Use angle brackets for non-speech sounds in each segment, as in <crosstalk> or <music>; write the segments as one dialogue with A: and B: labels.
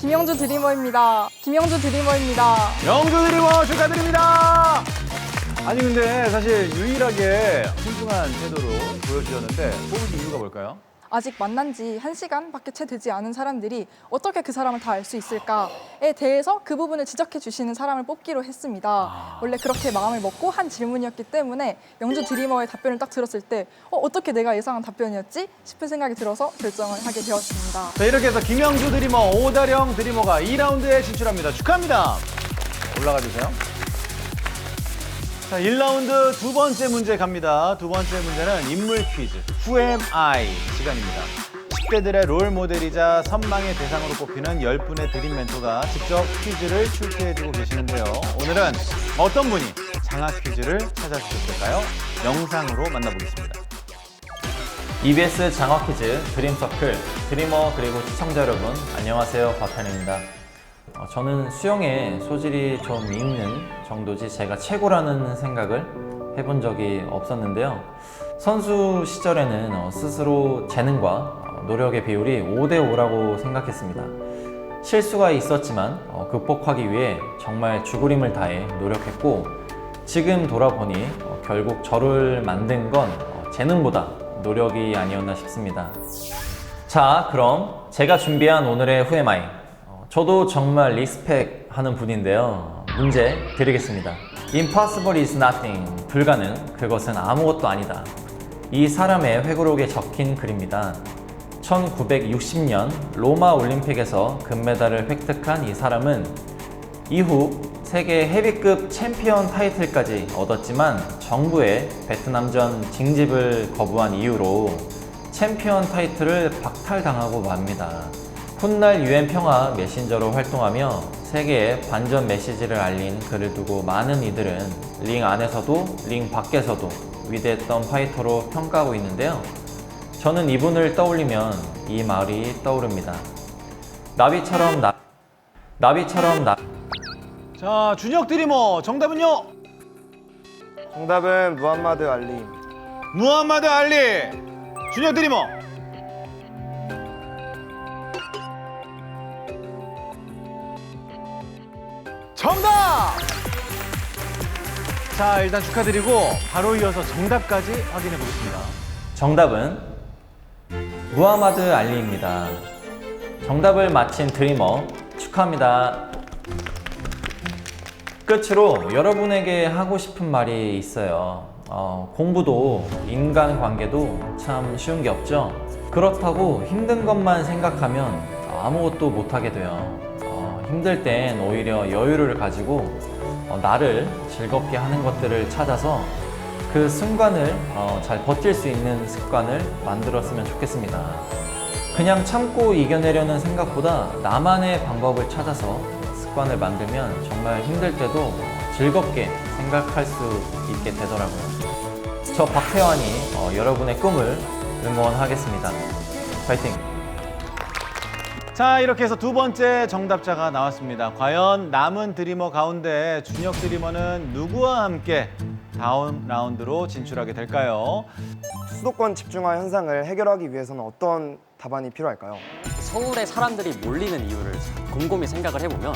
A: 김영주 드리머입니다. 김영주 드리머입니다.
B: 영주 드리머 축하드립니다. 아니 근데 사실 유일하게 훌륭한 태도로 보여주셨는데 뽑으신 이유가 뭘까요?
A: 아직 만난 지 한시간밖에 채 되지 않은 사람들이 어떻게 그 사람을 다 알 수 있을까에 대해서 그 부분을 지적해 주시는 사람을 뽑기로 했습니다. 원래 그렇게 마음을 먹고 한 질문이었기 때문에 영주 드리머의 답변을 딱 들었을 때 어, 어떻게 내가 예상한 답변이었지? 싶은 생각이 들어서 결정을 하게 되었습니다.
B: 자 이렇게 해서 김영주 드리머, 오다령 드리머가 2라운드에 진출합니다. 축하합니다. 올라가 주세요. 자 1라운드 두 번째 문제 갑니다. 두 번째 문제는 인물 퀴즈 Who am I 시간입니다. 10대들의 롤 모델이자 선망의 대상으로 뽑히는 10분의 드림 멘토가 직접 퀴즈를 출제해주고 계시는데요. 오늘은 어떤 분이 장학 퀴즈를 찾아주셨을까요? 영상으로 만나보겠습니다.
C: EBS 장학 퀴즈 드림서클 드리머 그리고 시청자 여러분 안녕하세요 박한입니다. 어, 저는 수영에 소질이 좀 있는 정도지 제가 최고라는 생각을 해본 적이 없었는데요. 선수 시절에는 어, 스스로 재능과 어, 노력의 비율이 5대 5라고 생각했습니다. 실수가 있었지만 어, 극복하기 위해 정말 죽으림을 다해 노력했고 지금 돌아보니 어, 결국 저를 만든 건 어, 재능보다 노력이 아니었나 싶습니다. 자, 그럼 제가 준비한 오늘의 후에마이. 어, 저도 정말 리스펙 하는 분인데요. 문제 드리겠습니다. Impossible is nothing. 불가능. 그것은 아무것도 아니다. 이 사람의 회고록에 적힌 글입니다. 1960년 로마 올림픽에서 금메달을 획득한 이 사람은 이후 세계 헤비급 챔피언 타이틀까지 얻었지만 정부의 베트남전 징집을 거부한 이유로 챔피언 타이틀을 박탈당하고 맙니다. 훗날 유엔 평화 메신저로 활동하며 세계에 반전 메시지를 알린 글을 두고 많은 이들은 링 안에서도 링 밖에서도 위대했던 파이터로 평가하고 있는데요. 저는 이분을 떠올리면 이 말이 떠오릅니다. 나비처럼 나 나비처럼 나
B: 자 준혁 드리머 정답은요?
D: 정답은 무함마드 알리.
B: 무함마드 알리. 준혁 드리머. 정답! 자, 일단 축하드리고 바로 이어서 정답까지 확인해 보겠습니다.
C: 정답은 무하마드 알리입니다. 정답을 맞힌 드리머 축하합니다. 끝으로 여러분에게 하고 싶은 말이 있어요. 어, 공부도 인간관계도 참 쉬운 게 없죠. 그렇다고 힘든 것만 생각하면 아무것도 못하게 돼요. 어, 힘들 땐 오히려 여유를 가지고 어, 나를 즐겁게 하는 것들을 찾아서 그 순간을 어, 잘 버틸 수 있는 습관을 만들었으면 좋겠습니다. 그냥 참고 이겨내려는 생각보다 나만의 방법을 찾아서 습관을 만들면 정말 힘들 때도 즐겁게 생각할 수 있게 되더라고요. 저 박태환이 어, 여러분의 꿈을 응원하겠습니다. 파이팅!
B: 자, 이렇게 해서 두 번째 정답자가 나왔습니다. 과연 남은 드리머 가운데 준혁 드리머는 누구와 함께 다음 라운드로 진출하게 될까요?
D: 수도권 집중화 현상을 해결하기 위해서는 어떤 답안이 필요할까요?
E: 서울에 사람들이 몰리는 이유를 곰곰이 생각을 해보면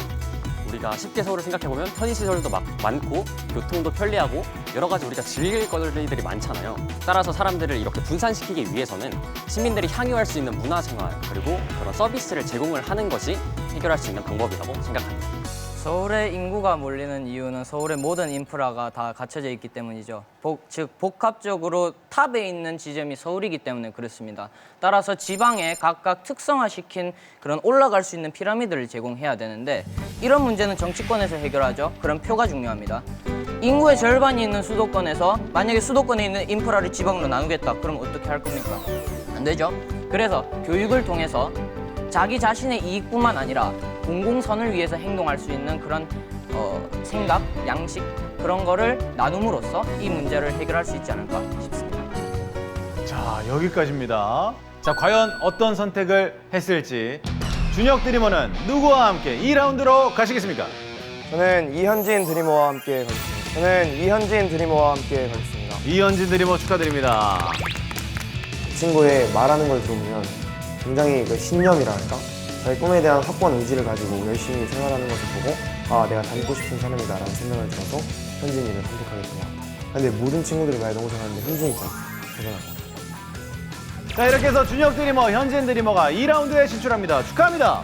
E: 우리가 쉽게 서울을 생각해보면 편의시설도 막 많고 교통도 편리하고 여러 가지 우리가 즐길 것들이 많잖아요. 따라서 사람들을 이렇게 분산시키기 위해서는 시민들이 향유할 수 있는 문화생활 그리고 그런 서비스를 제공을 하는 것이 해결할 수 있는 방법이라고 생각합니다.
F: 서울에 인구가 몰리는 이유는 서울의 모든 인프라가 다 갖춰져 있기 때문이죠. 복, 즉 복합적으로 탑에 있는 지점이 서울이기 때문에 그렇습니다. 따라서 지방에 각각 특성화시킨 그런 올라갈 수 있는 피라미드를 제공해야 되는데 이런 문제는 정치권에서 해결하죠. 그런 표가 중요합니다. 인구의 절반이 있는 수도권에서 만약에 수도권에 있는 인프라를 지방으로 나누겠다. 그럼 어떻게 할 겁니까? 안 되죠. 그래서 교육을 통해서 자기 자신의 이익뿐만 아니라 공공선을 위해서 행동할 수 있는 그런 어, 생각, 양식 그런 거를 나눔으로써 이 문제를 해결할 수 있지 않을까 싶습니다.
B: 자, 여기까지입니다. 자, 과연 어떤 선택을 했을지 준혁 드리머는 누구와 함께 2라운드로 가시겠습니까?
D: 저는 이현진 드리머와 함께 가겠습니다. 저는 이현진 드리머와 함께 가겠습니다.
B: 이현진 드리머 축하드립니다.
D: 이 친구의 말하는 걸 들어보면 굉장히 그 신념이라 할까? 저의 꿈에 대한 확고한 의지를 가지고 열심히 생활하는 것을 보고 아 내가 닮고 싶은 사람이다라는 생각을 들어서 현진이를 선택하게 된 것 같아요. 근데 모든 친구들이 많이 너무 잘하는데 현진이 것 같아요.
B: 자 이렇게 해서 준혁 드리머, 현진 드리머가 2라운드에 진출합니다. 축하합니다.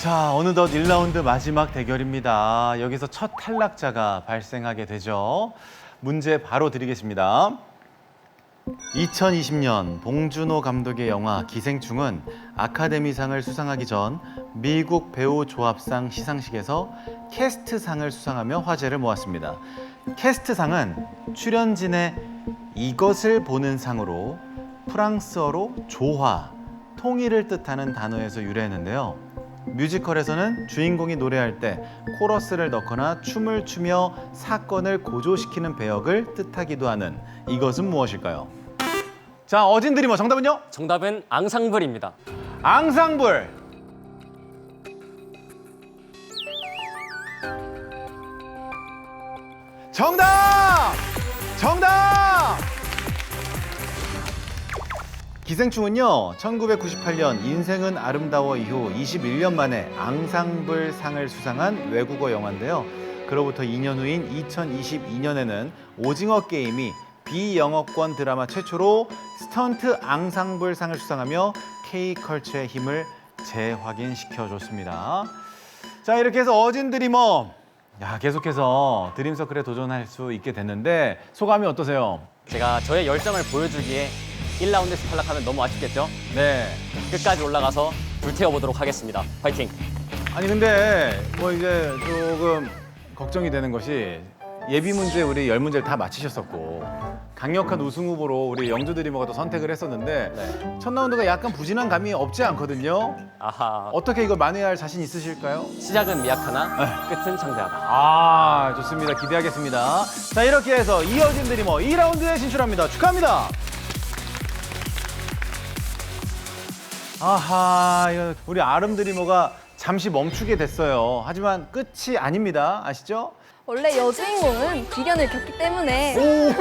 B: 자 어느덧 1라운드 마지막 대결입니다. 여기서 첫 탈락자가 발생하게 되죠. 문제 바로 드리겠습니다. 2020년 봉준호 감독의 영화 기생충은 아카데미상을 수상하기 전 미국 배우 조합상 시상식에서 캐스트상을 수상하며 화제를 모았습니다. 캐스트상은 출연진의 이것을 보는 상으로 프랑스어로 조화, 통일을 뜻하는 단어에서 유래했는데요. 뮤지컬에서는 주인공이 노래할 때 코러스를 넣거나 춤을 추며 사건을 고조시키는 배역을 뜻하기도 하는 이것은 무엇일까요? 자, 어진 드리머 정답은요?
E: 정답은 앙상블입니다.
B: 앙상블. 정답! 정답! 기생충은요, 1998년 인생은 아름다워 이후 21년 만에 앙상블 상을 수상한 외국어 영화인데요. 그로부터 2년 후인 2022년에는 오징어 게임이 비영어권 드라마 최초로 스턴트 앙상블 상을 수상하며 K컬처의 힘을 재확인시켜줬습니다. 자, 이렇게 해서 어진 드리머. 야, 계속해서 드림서클에 도전할 수 있게 됐는데 소감이 어떠세요?
E: 제가 저의 열정을 보여주기에 1라운드에서 탈락하면 너무 아쉽겠죠?
B: 네.
E: 끝까지 올라가서 불태워보도록 하겠습니다. 파이팅!
B: 아니 근데 뭐 이제 조금 걱정이 되는 것이 예비 문제 우리 열 문제를 다 맞히셨었고 강력한 우승 후보로 우리 영주 드리머가 또 선택을 했었는데
E: 네.
B: 첫 라운드가 약간 부진한 감이 없지 않거든요.
E: 아하.
B: 어떻게 이걸 만회할 자신 있으실까요?
E: 시작은 미약하나 끝은 창대하다.
B: 아 좋습니다. 기대하겠습니다. 자 이렇게 해서 이어진 드리머 2라운드에 진출합니다. 축하합니다. 아하 이거 우리 아름 드리머가 잠시 멈추게 됐어요. 하지만 끝이 아닙니다. 아시죠?
G: 원래 여주인공은 비련을 겪기 때문에 <laughs>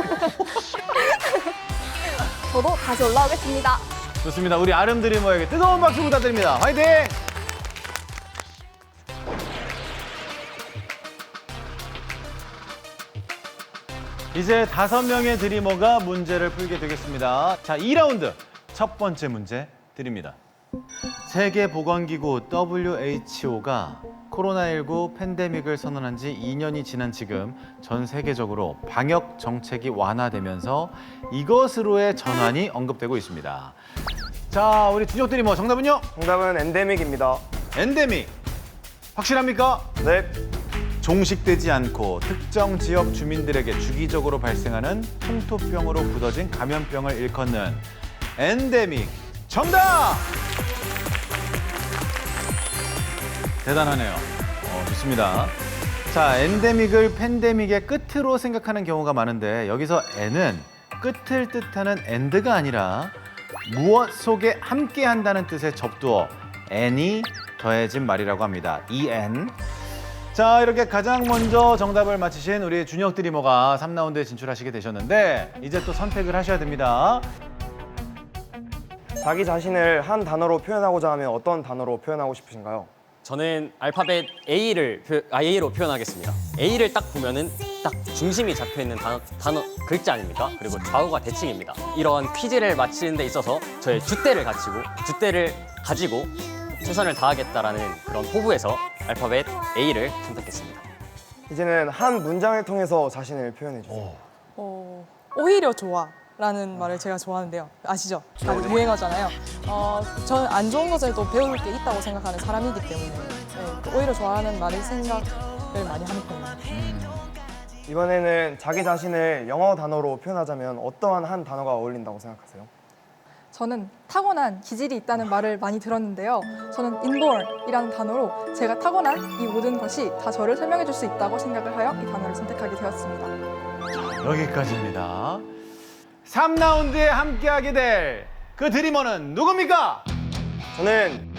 G: 저도 다시 올라오겠습니다.
B: 좋습니다. 우리 아름 드리머에게 뜨거운 박수 부탁드립니다. 화이팅! 이제 다섯 명의 드리머가 문제를 풀게 되겠습니다. 자, 2라운드 첫 번째 문제 드립니다. 세계보건기구 WHO가 코로나19 팬데믹을 선언한 지 2년이 지난 지금 전 세계적으로 방역 정책이 완화되면서 이것으로의 전환이 언급되고 있습니다. 자, 우리 주족들이 뭐 정답은요?
D: 정답은 엔데믹입니다.
B: 엔데믹. 확실합니까?
D: 네.
B: 종식되지 않고 특정 지역 주민들에게 주기적으로 발생하는 풍토병으로 굳어진 감염병을 일컫는 엔데믹. 정답! 대단하네요. 어, 좋습니다. 자, 엔데믹을 팬데믹의 끝으로 생각하는 경우가 많은데 여기서 N은 끝을 뜻하는 엔드가 아니라 무엇 속에 함께 한다는 뜻의 접두어 N이 더해진 말이라고 합니다. EN. 자, 이렇게 가장 먼저 정답을 맞히신 우리 준혁 드리머가 3라운드에 진출하시게 되셨는데 이제 또 선택을 하셔야 됩니다.
D: 자기 자신을 한 단어로 표현하고자 하면 어떤 단어로 표현하고 싶으신가요?
E: 저는 알파벳 A를 표, 아, A로 표현하겠습니다. A를 딱 보면은 딱 중심이 잡혀 있는 단어, 단어 글자 아닙니까? 그리고 좌우가 대칭입니다. 이러한 퀴즈를 마치는 데 있어서 저의 줏대를 갖추고 줏대를 가지고 최선을 다하겠다라는 그런 포부에서 알파벳 A를 선택했습니다.
D: 이제는 한 문장을 통해서 자신을 표현해 주세요.
H: 어, 오히려 좋아 라는 말을 제가 좋아하는데요. 아시죠? 다 유행어잖아요. 어, 저는 안 좋은 것에도 배울 게 있다고 생각하는 사람이기 때문에 네, 그 오히려 좋아하는 말을 생각을 많이 하는 편이에요.
D: 이번에는 자기 자신을 영어 단어로 표현하자면 어떠한 한 단어가 어울린다고 생각하세요?
A: 저는 타고난 기질이 있다는 말을 많이 들었는데요. 저는 inborn이라는 단어로 제가 타고난 이 모든 것이 다 저를 설명해 줄 수 있다고 생각을 하여 이 단어를 선택하게 되었습니다.
B: 여기까지입니다. 3라운드에 함께하게 될 그 드리머는 누굽니까?
D: 저는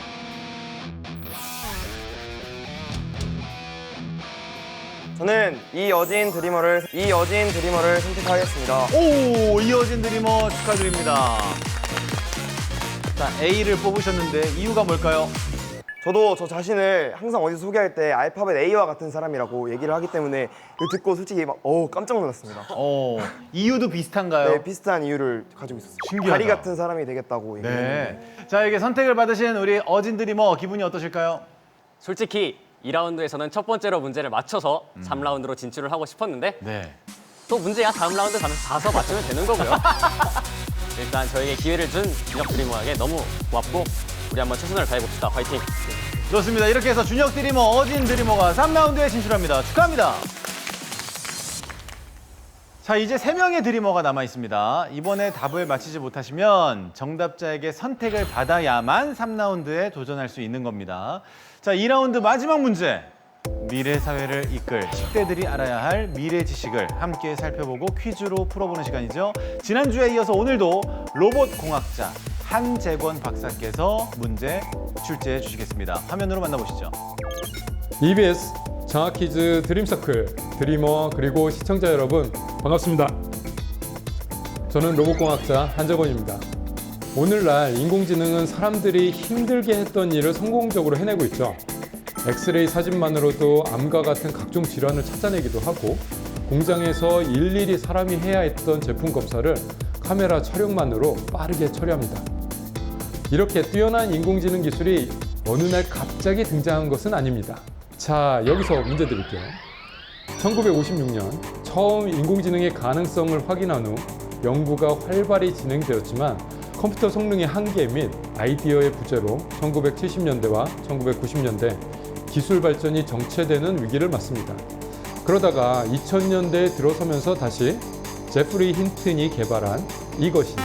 D: 저는 이 여진 드리머를 이 여진 드리머를 선택하겠습니다.
B: 오, 이어진 드리머 축하드립니다. 자, A를 뽑으셨는데 이유가 뭘까요?
D: 저도 저 자신을 항상 어디서 소개할 때 알파벳 A와 같은 사람이라고 얘기를 하기 때문에 이거 듣고 솔직히 막 어우 깜짝 놀랐습니다.
B: 어, 이유도 비슷한가요?
D: 네, 비슷한 이유를 가지고 있었어요.
B: 신기하다.
D: 다리 같은 사람이 되겠다고 얘기했는데
B: 네. 자, 이게 선택을 받으신 우리 어진 드리머 기분이 어떠실까요?
E: 솔직히 2라운드에서는 첫 번째로 문제를 맞춰서 3라운드로 진출을 하고 싶었는데
B: 네.
E: 또 문제야 다음 라운드 가면서 가서 맞추면 되는 거고요. <laughs> 일단 저에게 기회를 준 준혁 드리머에게 너무 고맙고 우리 한번 최선을 다해봅시다. 화이팅!
B: 좋습니다. 이렇게 해서 준혁 드리머, 어진 드리머가 3라운드에 진출합니다. 축하합니다. 자, 이제 세명의 드리머가 남아 있습니다. 이번에 답을 맞히지 못하시면 정답자에게 선택을 받아야만 3라운드에 도전할 수 있는 겁니다. 자, 2라운드 마지막 문제. 미래 사회를 이끌 10대들이 알아야 할 미래 지식을 함께 살펴보고 퀴즈로 풀어보는 시간이죠. 지난주에 이어서 오늘도 로봇 공학자 한재권 박사께서 문제 출제해 주시겠습니다. 화면으로 만나보시죠.
I: EBS 장학 퀴즈 드림서클 드리머 그리고 시청자 여러분 반갑습니다. 저는 로봇공학자 한정원입니다. 오늘날 인공지능은 사람들이 힘들게 했던 일을 성공적으로 해내고 있죠. 엑스레이 사진만으로도 암과 같은 각종 질환을 찾아내기도 하고 공장에서 일일이 사람이 해야 했던 제품 검사를 카메라 촬영만으로 빠르게 처리합니다. 이렇게 뛰어난 인공지능 기술이 어느 날 갑자기 등장한 것은 아닙니다. 자, 여기서 문제 드릴게요. 1956년 처음 인공지능의 가능성을 확인한 후 연구가 활발히 진행되었지만 컴퓨터 성능의 한계 및 아이디어의 부재로 1970년대와 1990년대 기술 발전이 정체되는 위기를 맞습니다. 그러다가 2000년대에 들어서면서 다시 제프리 힌튼이 개발한 이것이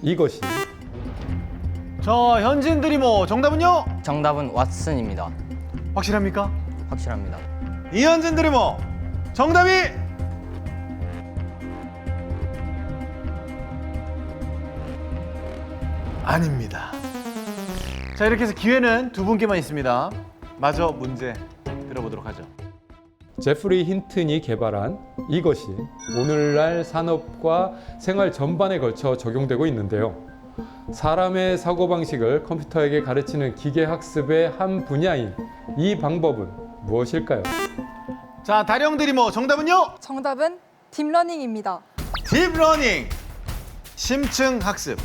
I: 이것이
B: 자, 현진 드리머 정답은요?
F: 정답은 왓슨입니다.
B: 확실합니까?
F: 확실합니다.
B: 이현진 드리머 정답이 아닙니다. 자, 이렇게 해서 기회는 두 분께만 있습니다. 마저 문제 들어보도록 하죠.
I: 제프리 힌튼이 개발한 이것이 오늘날 산업과 생활 전반에 걸쳐 적용되고 있는데요. 사람의 사고방식을 컴퓨터에게 가르치는 기계학습의 한 분야인 이 방법은 무엇일까요?
B: 자, 다령 드리머 정답은요?
A: 정답은 딥러닝입니다.
B: 딥러닝 심층 학습